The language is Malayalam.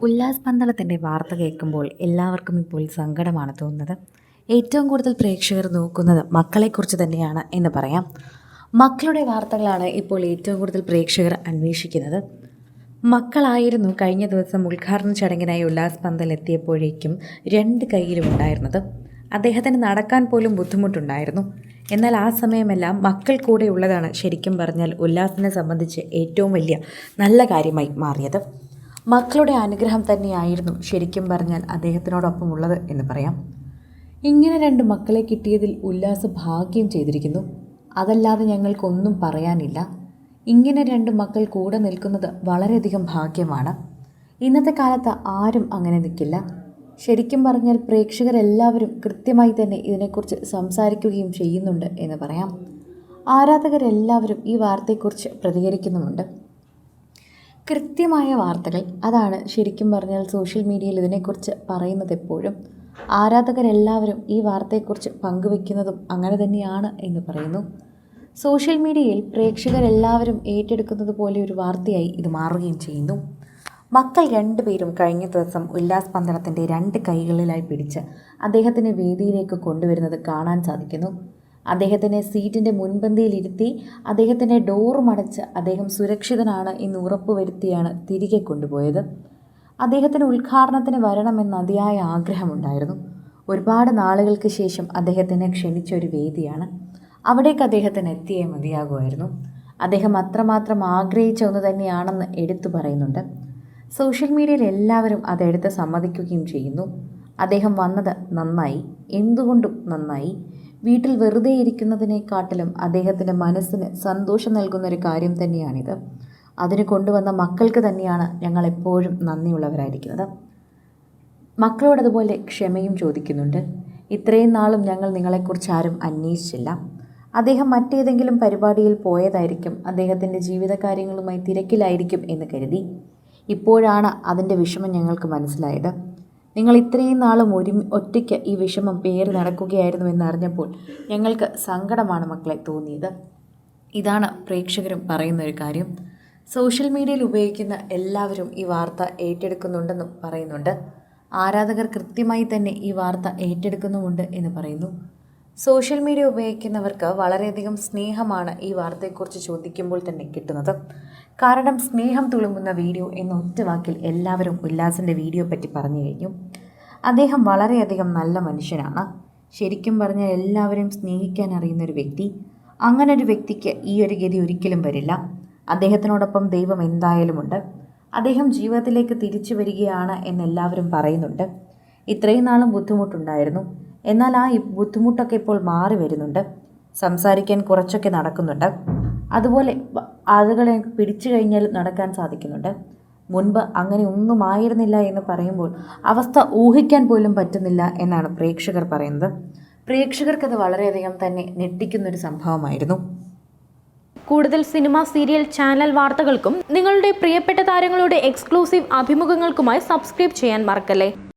ഉല്ലാസ് പന്തളത്തിന്റെ വാർത്ത കേൾക്കുമ്പോൾ എല്ലാവർക്കും ഇപ്പോൾ സങ്കടമാണ് തോന്നുന്നത്. ഏറ്റവും കൂടുതൽ പ്രേക്ഷകർ നോക്കുന്നത് മക്കളെക്കുറിച്ച് തന്നെയാണ് എന്ന് പറയാം. മക്കളുടെ വാർത്തകളാണ് ഇപ്പോൾ ഏറ്റവും കൂടുതൽ പ്രേക്ഷകർ അന്വേഷിക്കുന്നത്. മക്കളായിരുന്നു കഴിഞ്ഞ ദിവസം ഉദ്ഘാടന ചടങ്ങിനായി ഉല്ലാസ് പന്തൽ എത്തിയപ്പോഴേക്കും രണ്ട് കയ്യിലും ഉണ്ടായിരുന്നത്. അദ്ദേഹത്തിന് നടക്കാൻ പോലും ബുദ്ധിമുട്ടുണ്ടായിരുന്നു. എന്നാൽ ആ സമയമെല്ലാം മക്കൾ കൂടെ ഉള്ളതാണ് ശരിക്കും പറഞ്ഞാൽ ഉല്ലാസിനെ സംബന്ധിച്ച് ഏറ്റവും വലിയ നല്ല കാര്യമായി മാറിയത്. മക്കളുടെ അനുഗ്രഹം തന്നെയായിരുന്നു ശരിക്കും പറഞ്ഞാൽ അദ്ദേഹത്തിനോടൊപ്പം ഉള്ളത് എന്ന് പറയാം. ഇങ്ങനെ രണ്ട് മക്കളെ കിട്ടിയതിൽ ഉല്ലാസ ഭാഗ്യം ചെയ്തിരിക്കുന്നു. അതല്ലാതെ ഞങ്ങൾക്കൊന്നും പറയാനില്ല. ഇങ്ങനെ രണ്ട് മക്കൾ കൂടെ നിൽക്കുന്നത് വളരെയധികം ഭാഗ്യമാണ്. ഇന്നത്തെ കാലത്ത് ആരും അങ്ങനെ നിൽക്കില്ല. ശരിക്കും പറഞ്ഞാൽ പ്രേക്ഷകരെല്ലാവരും കൃത്യമായി തന്നെ ഇതിനെക്കുറിച്ച് സംസാരിക്കുകയും ചെയ്യുന്നുണ്ട് എന്ന് പറയാം. ആരാധകരെല്ലാവരും ഈ വാർത്തയെക്കുറിച്ച് പ്രതികരിക്കുന്നുമുണ്ട്. കൃത്യമായ വാർത്തകൾ. അതാണ് ശരിക്കും പറഞ്ഞാൽ സോഷ്യൽ മീഡിയയിൽ ഇതിനെക്കുറിച്ച് പറയുന്നത് എപ്പോഴും. ആരാധകരെല്ലാവരും ഈ വാർത്തയെക്കുറിച്ച് പങ്കുവെക്കുന്നതും അങ്ങനെ തന്നെയാണ് എന്ന് പറയുന്നു. സോഷ്യൽ മീഡിയയിൽ പ്രേക്ഷകരെല്ലാവരും ഏറ്റെടുക്കുന്നത് പോലെ ഒരു വാർത്തയായി ഇത് മാറുകയും ചെയ്യുന്നു. മക്കൾ രണ്ടുപേരും കഴിഞ്ഞ ദിവസം ഉല്ലാസ് പന്തളത്തിന്റെ രണ്ട് കൈകളിലായി പിടിച്ച് അദ്ദേഹത്തിന്റെ വേദിയിലേക്ക് കൊണ്ടുവരുന്നത് കാണാൻ സാധിക്കുന്നു. അദ്ദേഹത്തിനെ സീറ്റിന്റെ മുൻപന്തിയിൽ ഇരുത്തി അദ്ദേഹത്തിന്റെ ഡോറുമടച്ച് അദ്ദേഹം സുരക്ഷിതനാണ് എന്ന് ഉറപ്പുവരുത്തിയാണ് തിരികെ കൊണ്ടുപോയത്. അദ്ദേഹത്തിന് ഉദ്ഘാടനത്തിന് വരണമെന്ന് അതിയായ ആഗ്രഹമുണ്ടായിരുന്നു. ഒരുപാട് നാളുകൾക്ക് ശേഷം അദ്ദേഹത്തിനെ ക്ഷണിച്ച ഒരു വേദിയാണ്. അവിടേക്ക് അദ്ദേഹത്തിന് എത്തിയേ മതിയാകുമായിരുന്നു. അദ്ദേഹം അത്രമാത്രം ആഗ്രഹിച്ച ഒന്ന് തന്നെയാണെന്ന് എടുത്തു പറയുന്നുണ്ട്. സോഷ്യൽ മീഡിയയിൽ എല്ലാവരും അതെടുത്ത് സമ്മതിക്കുകയും ചെയ്യുന്നു. അദ്ദേഹം വന്നത് നന്നായി. എന്തുകൊണ്ടും നന്നായി. വീട്ടിൽ വെറുതെ ഇരിക്കുന്നതിനെക്കാട്ടിലും അദ്ദേഹത്തിന്റെ മനസ്സിന് സന്തോഷം നൽകുന്നൊരു കാര്യം തന്നെയാണിത്. അതിന് കൊണ്ടുവന്ന മക്കൾക്ക് തന്നെയാണ് ഞങ്ങൾ എപ്പോഴും നന്ദിയുള്ളവരായിരിക്കുന്നത്. മക്കളോട് അതുപോലെ ക്ഷമയും ചോദിക്കുന്നുണ്ട്. ഇത്രയും നാളും ഞങ്ങൾ നിങ്ങളെക്കുറിച്ച് ആരും അന്വേഷിച്ചില്ല. അദ്ദേഹം മറ്റേതെങ്കിലും പരിപാടിയിൽ പോയതായിരിക്കും അദ്ദേഹത്തിന്റെ ജീവിതകാര്യങ്ങളുമായി തിരക്കിലായിരിക്കും എന്ന് കരുതി. ഇപ്പോഴാണ് അതിന്റെ വിഷമം ഞങ്ങൾക്ക് മനസ്സിലായത്. നിങ്ങൾ ഇത്രയും നാളും ഒരു ഒറ്റയ്ക്ക് ഈ വിഷമം പേര് നടക്കുകയായിരുന്നു എന്നറിഞ്ഞപ്പോൾ ഞങ്ങൾക്ക് സങ്കടമാണ് മക്കളെ തോന്നിയത്. ഇതാണ് പ്രേക്ഷകരും പറയുന്ന ഒരു കാര്യം. സോഷ്യൽ മീഡിയയിൽ ഉപയോഗിക്കുന്ന എല്ലാവരും ഈ വാർത്ത ഏറ്റെടുക്കുന്നുണ്ടെന്നും പറയുന്നുണ്ട്. ആരാധകർ കൃത്യമായി തന്നെ ഈ വാർത്ത ഏറ്റെടുക്കുന്നുമുണ്ട് എന്ന് പറയുന്നു. സോഷ്യൽ മീഡിയ ഉപയോഗിക്കുന്നവർക്ക് വളരെയധികം സ്നേഹമാണ് ഈ വാർത്തയെക്കുറിച്ച് ചോദിക്കുമ്പോൾ തന്നെ കിട്ടുന്നത്. കാരണം സ്നേഹം തുളുമ്പുന്ന വീഡിയോ എന്ന ഒറ്റ വാക്കിൽ എല്ലാവരും ഉല്ലാസിന്റെ വീഡിയോ പറ്റി പറഞ്ഞു കഴിഞ്ഞു. അദ്ദേഹം വളരെയധികം നല്ല മനുഷ്യനാണ്. ശരിക്കും പറഞ്ഞാൽ എല്ലാവരെയും സ്നേഹിക്കാൻ അറിയുന്ന ഒരു വ്യക്തി. അങ്ങനെ ഒരു വ്യക്തിക്ക് ഈ ഒരു ഗതി ഒരിക്കലും വരില്ല. അദ്ദേഹത്തിനോടൊപ്പം ദൈവം എന്തായാലുമുണ്ട്. അദ്ദേഹം ജീവിതത്തിലേക്ക് തിരിച്ചു വരികയാണ് എന്നെല്ലാവരും പറയുന്നുണ്ട്. ഇത്രയും നാളും ബുദ്ധിമുട്ടുണ്ടായിരുന്നു. എന്നാൽ ആ ബുദ്ധിമുട്ടൊക്കെ ഇപ്പോൾ മാറി വരുന്നുണ്ട്. സംസാരിക്കാൻ കുറച്ചൊക്കെ നടക്കുന്നുണ്ട്. അതുപോലെ ആളുകളെ പിടിച്ചു കഴിഞ്ഞാൽ നടക്കാൻ സാധിക്കുന്നുണ്ട്. മുൻപ് അങ്ങനെ ഒന്നും ആയിരുന്നില്ല എന്ന് പറയുമ്പോൾ അവസ്ഥ ഊഹിക്കാൻ പോലും പറ്റുന്നില്ല എന്നാണ് പ്രേക്ഷകർ പറയുന്നത്. പ്രേക്ഷകർക്കത് വളരെയധികം തന്നെ ഞെട്ടിക്കുന്നൊരു സംഭവമായിരുന്നു. കൂടുതൽ സിനിമ സീരിയൽ ചാനൽ വാർത്തകൾക്കും നിങ്ങളുടെ പ്രിയപ്പെട്ട താരങ്ങളുടെ എക്സ്ക്ലൂസീവ് അഭിമുഖങ്ങൾക്കുമായി സബ്സ്ക്രൈബ് ചെയ്യാൻ മറക്കല്ലേ?